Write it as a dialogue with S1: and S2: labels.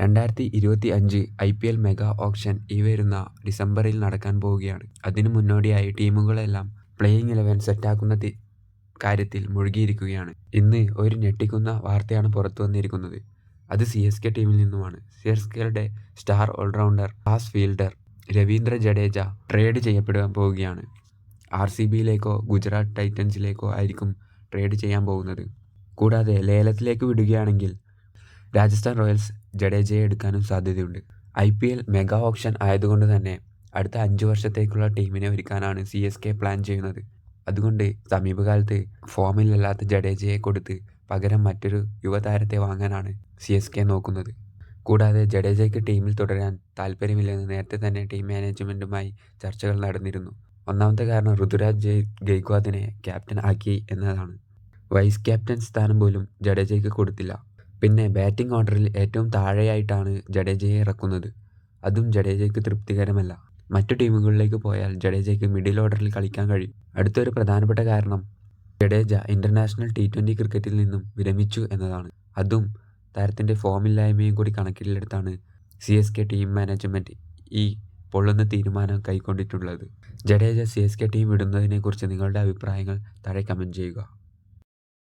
S1: രണ്ടായിരത്തി ഇരുപത്തി അഞ്ച് I P L mega auction ഈ വരുന്ന ഡിസംബറിൽ നടക്കാൻ പോവുകയാണ്. അതിനു മുന്നോടിയായി ടീമുകളെല്ലാം പ്ലേയിങ് ഇലവൻ സെറ്റാക്കുന്ന കാര്യത്തിൽ മുഴുകിയിരിക്കുകയാണ്. ഇന്ന് ഒരു ഞെട്ടിക്കുന്ന വാർത്തയാണ് പുറത്തു വന്നിരിക്കുന്നത്. അത് സി എസ് കെ ടീമിൽ നിന്നുമാണ്. സി എസ് കെയുടെ star all-rounder fast fielder Ravindra Jadeja trade ചെയ്യപ്പെടാൻ പോവുകയാണ്. ആർ സി ബിയിലേക്കോ ഗുജറാത്ത് ടൈറ്റൻസിലേക്കോ ആയിരിക്കും ട്രേഡ് ചെയ്യാൻ പോകുന്നത്. കൂടാതെ ലേലത്തിലേക്ക് വിടുകയാണെങ്കിൽ രാജസ്ഥാൻ റോയൽസ് ജഡേജയെ എടുക്കാനും സാധ്യതയുണ്ട്. I P L mega option ആയതുകൊണ്ട് തന്നെ അടുത്ത അഞ്ച് വർഷത്തേക്കുള്ള ടീമിനെ ഒരുക്കാനാണ് സി എസ് കെ പ്ലാൻ ചെയ്യുന്നത്. അതുകൊണ്ട് സമീപകാലത്ത് ഫോമിലല്ലാത്ത ജഡേജയെ കൊടുത്ത് പകരം മറ്റൊരു യുവതാരത്തെ വാങ്ങാനാണ് സി എസ് കെ നോക്കുന്നത്. കൂടാതെ ജഡേജയ്ക്ക് ടീമിൽ തുടരാൻ താല്പര്യമില്ലെന്ന് നേരത്തെ തന്നെ ടീം മാനേജ്മെന്റുമായി ചർച്ചകൾ നടന്നിരുന്നു. ഒന്നാമത്തെ കാരണം ഋതുരാജ് ജയ് ഗെയ്ക്വാദിനെ ക്യാപ്റ്റൻ ആക്കി എന്നതാണ്. വൈസ് ക്യാപ്റ്റൻ സ്ഥാനം പോലും ജഡേജയ്ക്ക് കൊടുത്തില്ല. പിന്നെ ബാറ്റിംഗ് ഓർഡറിൽ ഏറ്റവും താഴെയായിട്ടാണ് ജഡേജയെ ഇറക്കുന്നത്. അതും ജഡേജയ്ക്ക് തൃപ്തികരമല്ല. മറ്റു ടീമുകളിലേക്ക് പോയാൽ ജഡേജയ്ക്ക് മിഡിൽ ഓർഡറിൽ കളിക്കാൻ കഴിയും. അടുത്തൊരു പ്രധാനപ്പെട്ട കാരണം ജഡേജ ഇന്റർനാഷണൽ ടി ട്വന്റി ക്രിക്കറ്റിൽ നിന്നും വിരമിച്ചു എന്നതാണ്. അതും താരത്തിന്റെ ഫോമില്ലായ്മയും കൂടി കണക്കിലെടുത്താണ് C S K team management ഈ പൊള്ളുന്ന തീരുമാനം കൈക്കൊണ്ടിട്ടുള്ളത്. Jadeja C S K team വിടുന്നതിനെക്കുറിച്ച് നിങ്ങളുടെ അഭിപ്രായങ്ങൾ താഴെ കമന്റ് ചെയ്യുക.